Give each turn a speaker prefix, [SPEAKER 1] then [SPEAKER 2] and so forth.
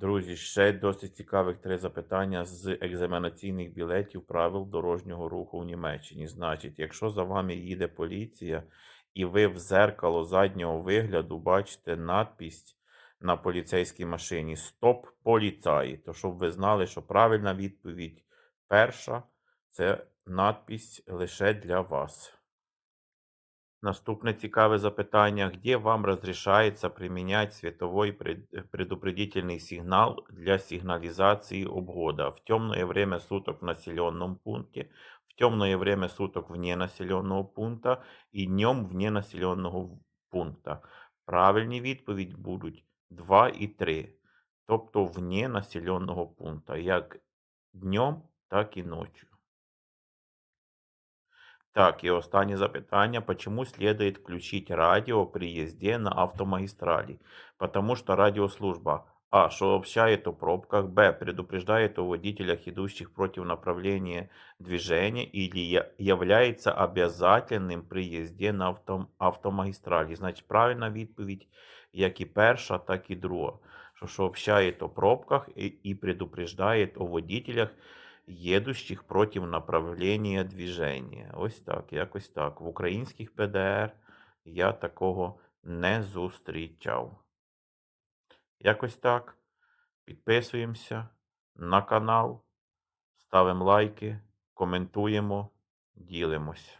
[SPEAKER 1] Друзі, ще досить цікавих три запитання з екзаменаційних білетів правил дорожнього руху в Німеччині. Значить, якщо за вами їде поліція, і ви в зеркало заднього вигляду бачите надпись на поліцейській машині Стоп поліцаї, то щоб ви знали, що правильна відповідь перша це надпись лише для вас. Наступне цікаве запитання. Где вам разрешается применять световой пред- предупредительный сигнал для сигнализации обгода? В темное время суток в населенном пункте, в темное время суток вне населенного пункта і днем вне населеного в- пункта. Правильні відповідь будуть 2 і 3. Тобто вне населеного пункта, як днем, так і ночью. Так, и останнє запитання. Почему следует включить радио при езде на автомагистрали? Потому что радиослужба А. Сообщает о пробках. Б. Предупреждает о водителях, идущих против направления движения. Или является обязательным при езде на авто, автомагистралі. Значить, правильна відповідь, як і перша, так і друга. Що сообщает о пробках і, і предупреждает о водителях, їдущих проти направлення движення. Ось так, якось так. В українських ПДР я такого не зустрічав. Якось так. Підписуємося на канал, ставимо лайки, коментуємо, ділимось.